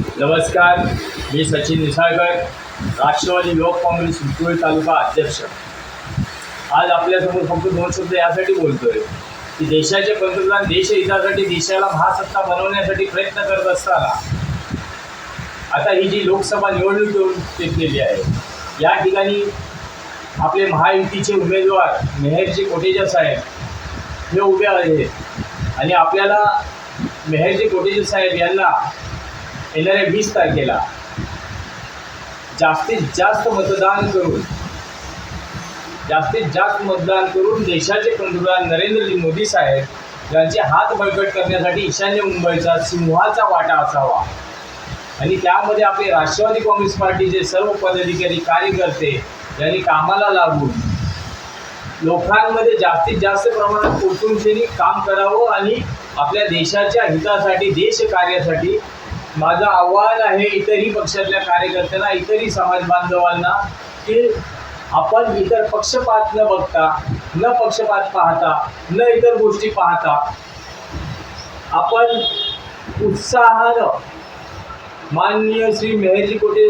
नमस्कार मी सचिन निसाळकर राष्ट्रवादी युवक काँग्रेस विक्रोळी तालुका अध्यक्ष. आज आपल्यासमोर फक्त दोन शब्द यासाठी बोलतोय. की देशाचे पंतप्रधान देशहितासाठी देशाला महासत्ता बनवण्यासाठी प्रयत्न करत असताना आता ही जी लोकसभा निवडणूक येऊन घेतलेली आहे या ठिकाणी आपले महायुतीचे उमेदवार मेहरजी कोटेजा साहेब हे उभे आहेत. आणि आपल्याला मेहरजी कोटेजा साहेब यांना येणाऱ्या वीस तारखेला जास्तीत जास्त मतदान करून जास्तीत जास्त मतदान करून देशाचे पंतप्रधान नरेंद्रजी मोदी साहेब यांचे हात बळकट करण्यासाठी ईशान्य मुंबईचा सिंहाचा वाटा असावा. आणि त्यामध्ये आपले राष्ट्रवादी काँग्रेस पार्टीचे सर्व पदाधिकारी कार्यकर्ते यांनी कामाला लागून लोकांमध्ये जास्तीत जास्त प्रमाणात पोचून त्यांनी काम करावं आणि आपल्या देशाच्या हितासाठी देश कार्यासाठी माझं आव्हान आहे इतरही पक्षातल्या कार्यकर्त्यांना इतरही समाज बांधवांना की आपण इतर पक्षपात न बघता न पक्षपात पाहता न इतर गोष्टी पाहता आपण उत्साहानं माननीय श्री मेहरजी कोटे